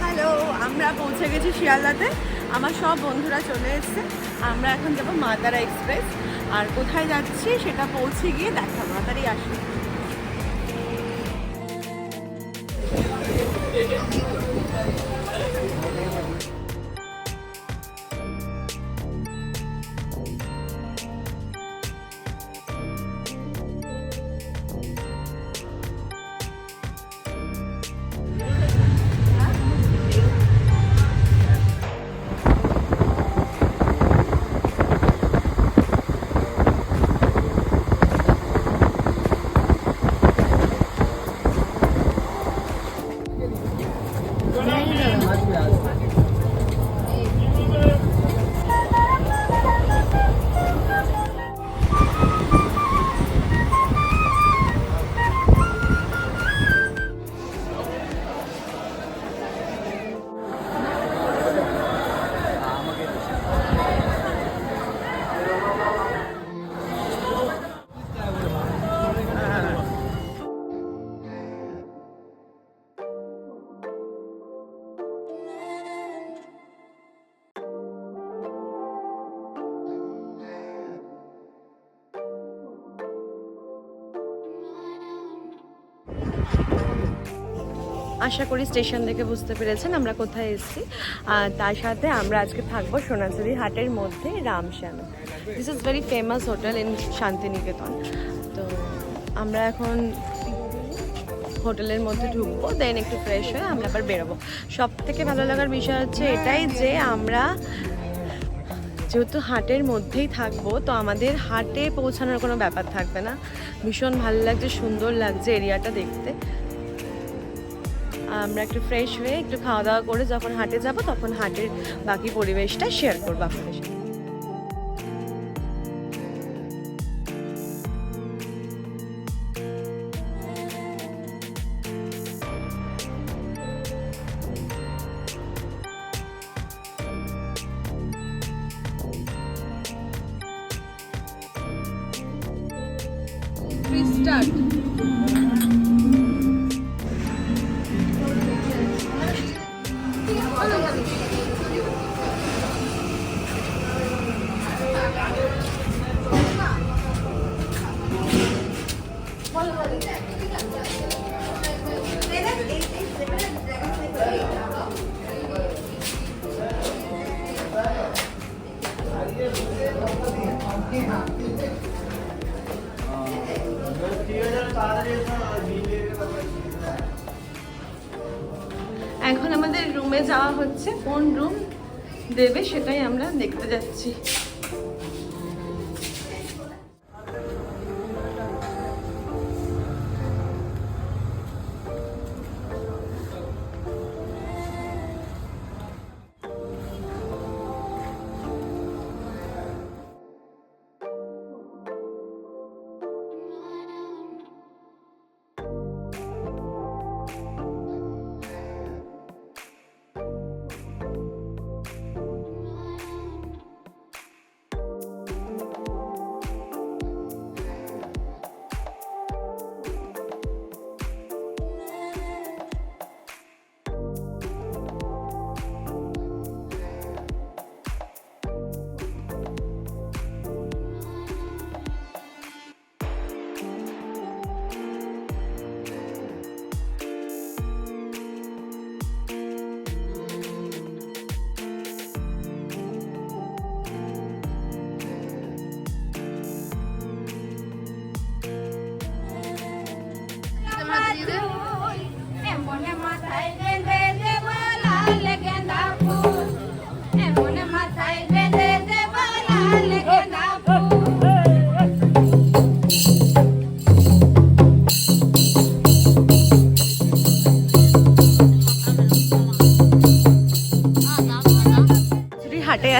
Hello আমরা পৌঁছে গেছি শিয়ালদাতে। আমার সব বন্ধুরা চলে এসেছে। আমরা এখন যাব মাতারা এক্সপ্রেস। আর কোথায় যাচ্ছি সেটা পৌঁছে গিয়ে দেখা তাড়াতাড়ি আসি। আশা করি স্টেশন থেকে বুঝতে পেরেছেন আমরা কোথায় এসেছি। আর তার সাথে আমরা আজকে থাকব সোনাঝুরি হাটের মধ্যে Ramshyam this is very famous hotel in Santiniketan. তো আমরা এখন হোটেলের মধ্যে ঢুকবো দেন একটু ফ্রেশ হয়ে আমরা আবার বেরোবো। সব থেকে ভালো লাগার বিষয় হচ্ছে এটাই যে আমরা যেহেতু হাটের মধ্যেই থাকব, তো আমাদের হাটে পৌঁছানোর কোনো ব্যাপার থাকবে না। ভীষণ ভালো লাগছে, সুন্দর লাগছে এরিয়াটা দেখতে। আমরা একটু ফ্রেশ হয়ে একটু খাওয়া দাওয়া করে যখন হাটে যাব, তখন হাটের বাকি পরিবেশটা শেয়ার করব আপনাদের সাথে। এখন আমাদের রুমে যাওয়া হচ্ছে। কোন রুম দেবে সেটাই আমরা দেখতে যাচ্ছি।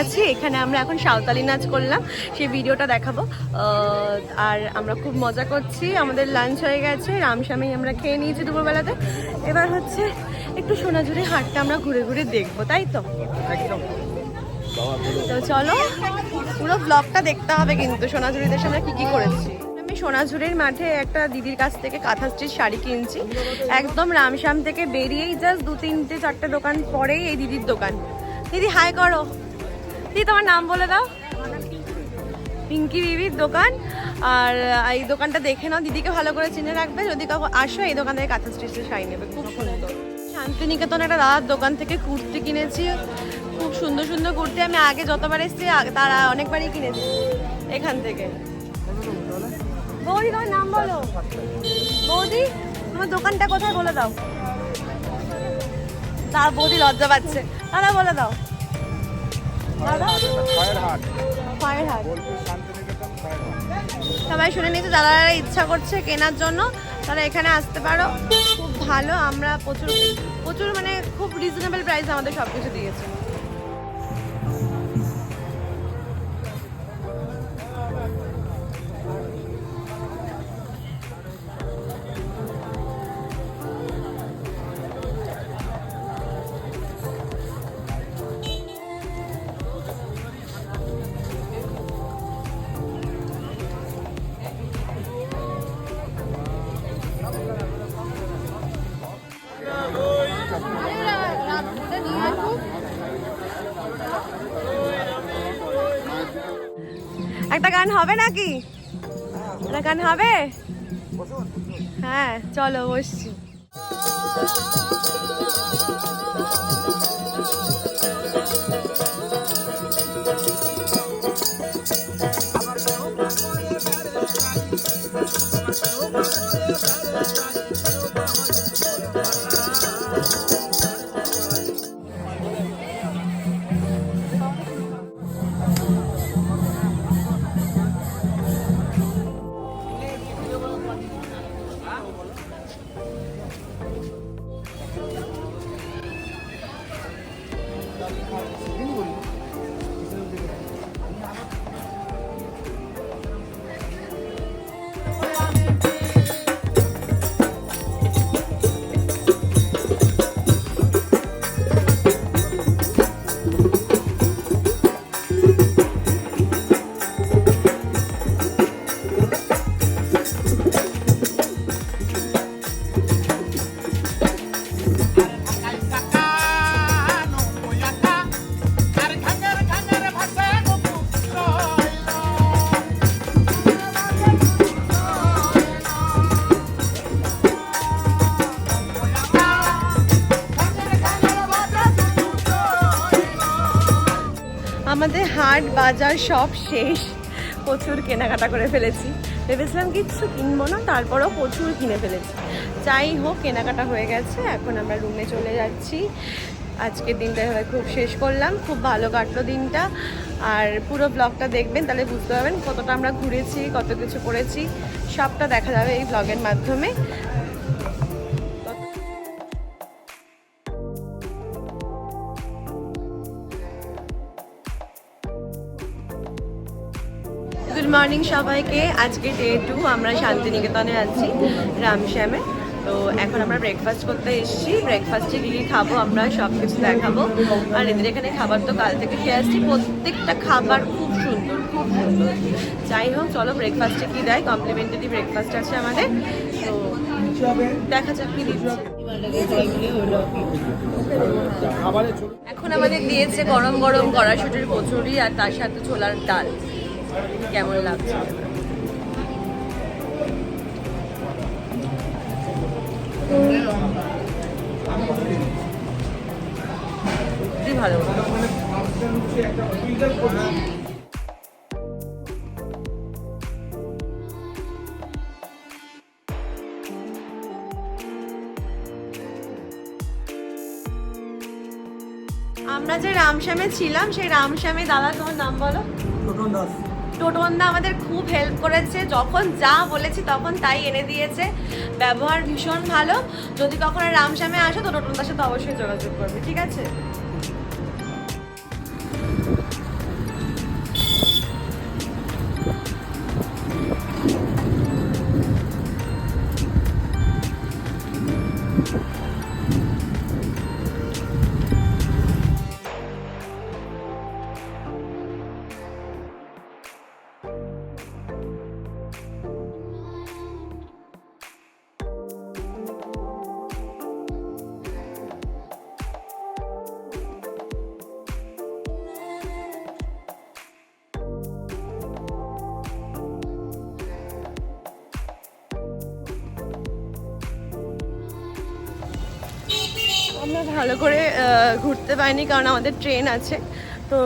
আছি এখানে আমরা এখন সাঁওতালি নাচ করলাম সেই ভিডিওটা দেখাবো। আর আমরা খুব মজা করছি আমাদের লাঞ্চ হয়ে গেছে রামস্বামী আমরা খেয়ে নিয়েছি দুপুরবেলাতে। এবার হচ্ছে একটু সোনাঝুরি হাটটা আমরা ঘুরে ঘুরে দেখব তাই তো? তো চলো পুরো ব্লগটা দেখতে হবে কিন্তু সোনাঝুরির দেশে আমরা কি কি করেছি। আমি সোনাঝুরির মাঠে একটা দিদির কাছ থেকে কাঁথা স্টিচ শাড়ি কিনছি। একদম রামশ্যাম থেকে বেরিয়েই জাস্ট দু তিনটে চারটে দোকান পরেই এই দিদির দোকান। দিদি হাই করো। দিদি তোমার নাম বলে দাও। পিঙ্কি দিদির দোকান। আর এই দোকানটা দেখে নাও, দিদিকে ভালো করে চিনে রাখবে। যদি কখন আসো, এই দোকান থেকে কাঁথা স্টিচের শাড়ি নেবে। খুব সুন্দর। শান্তিনিকেতন একটা দাদার দোকান থেকে কুর্তি কিনেছি। খুব সুন্দর সুন্দর কুর্তি। আমি আগে যতবার এসেছি তারা অনেকবারই কিনেছি এখান থেকে। বৌদি, তোমার নাম বলো। বৌদি, তোমার দোকানটা কোথায় বলে দাও। তার বৌদি লজ্জা পাচ্ছে। তারা বলে দাও। সবাই শুনে নিতে যারা ইচ্ছা করছে কেনার জন্য তারা এখানে আসতে পারো। খুব ভালো আমরা প্রচুর প্রচুর মানে খুব রিজনেবল প্রাইস আমাদের সব কিছু দিয়েছে। একটা গান হবে নাকি? একটা গান হবে? হ্যাঁ চলো বসছি। Sacano, Dikali. আমাদের হাট, বাজার সব শেষ। প্রচুর কেনাকাটা করে ফেলেছি। ভেবেছিলাম কিছু কিনবো না, তারপরেও প্রচুর কিনে ফেলেছি। যাই হোক, কেনাকাটা হয়ে গেছে, এখন আমরা রুমে চলে যাচ্ছি। আজকের দিনটা এভাবে খুব শেষ করলাম, খুব ভালো কাটলো দিনটা। আর পুরো ব্লগটা দেখবেন, তাহলে বুঝতে পারবেন কতটা আমরা ঘুরেছি, কত কিছু করেছি। সবটা দেখা যাবে এই ব্লগের মাধ্যমে। গুড মর্নিং সবাইকে। আজকে ডে টু আমরা শান্তিনিকেতনে আছি, রামশ্যামে। তো এখন আমরা ব্রেকফাস্ট করতে এসেছি। ব্রেকফাস্টে কী খাব আমরা সব কিছু দেখাবো। আর এদের এখানে খাবার তো কাল থেকে খেয়ে আসছি। প্রত্যেকটা খাবার খুব সুন্দর খুব সুন্দর। যাই হোক, চলো ব্রেকফাস্টে কী দেয়? কমপ্লিমেন্টারি ব্রেকফাস্ট আছে আমাদের। তো দেখা যাক কী এখন আমাদের দিয়েছে গরম গরম কড়াশুটির কচুরি আর তার সাথে ছোলার ডাল। কেমন লাগছে? আমরা যে রামশ্যামে ছিলাম সেই রামশ্যামে দাদা তোমার নাম বলো। টোটনদা আমাদের খুব হেল্প করেছে। যখন যা বলেছি তখন তাই এনে দিয়েছে। ব্যবহার ভীষণ ভালো। যদি কখনো রামশ্যামে আসো তো টোটনদার সাথে অবশ্যই যোগাযোগ করবে, ঠিক আছে? আমরা ভালো করে ঘুরতে পারিনি কারণ আমাদের ট্রেন আছে। তো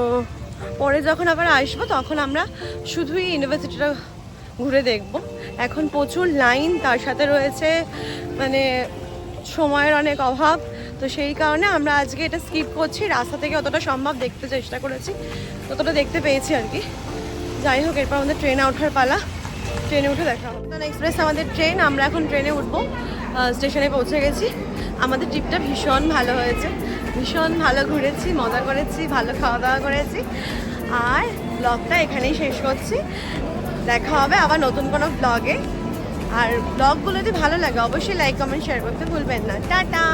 পরে যখন আবার আসব, তখন আমরা শুধুই ইউনিভার্সিটিটা ঘুরে দেখব। এখন প্রচুর লাইন, তার সাথে রয়েছে মানে সময়ের অনেক অভাব। তো সেই কারণে আমরা আজকে এটা স্কিপ করছি। রাস্তা থেকে অতটা সম্ভব দেখতে চেষ্টা করেছি, ততটা দেখতে পেয়েছি আর কি। যাই হোক, এরপর আমাদের ট্রেনে ওঠার পালা। ট্রেনে উঠে দেখা এক্সপ্রেস আমাদের ট্রেন, আমরা এখন ট্রেনে উঠবো। স্টেশনে পৌঁছে গেছি। আমাদের ট্রিপটা ভীষণ ভালো হয়েছে। ভীষণ ভালো ঘুরেছি, মজা করেছি, ভালো খাওয়া দাওয়া করেছি। আর ব্লগটা এখানেই শেষ করছি। দেখা হবে আবার নতুন কোনো ব্লগে আর ব্লগগুলো যদি ভালো লাগে, অবশ্যই লাইক কমেন্ট শেয়ার করতে ভুলবেন না। টাটা!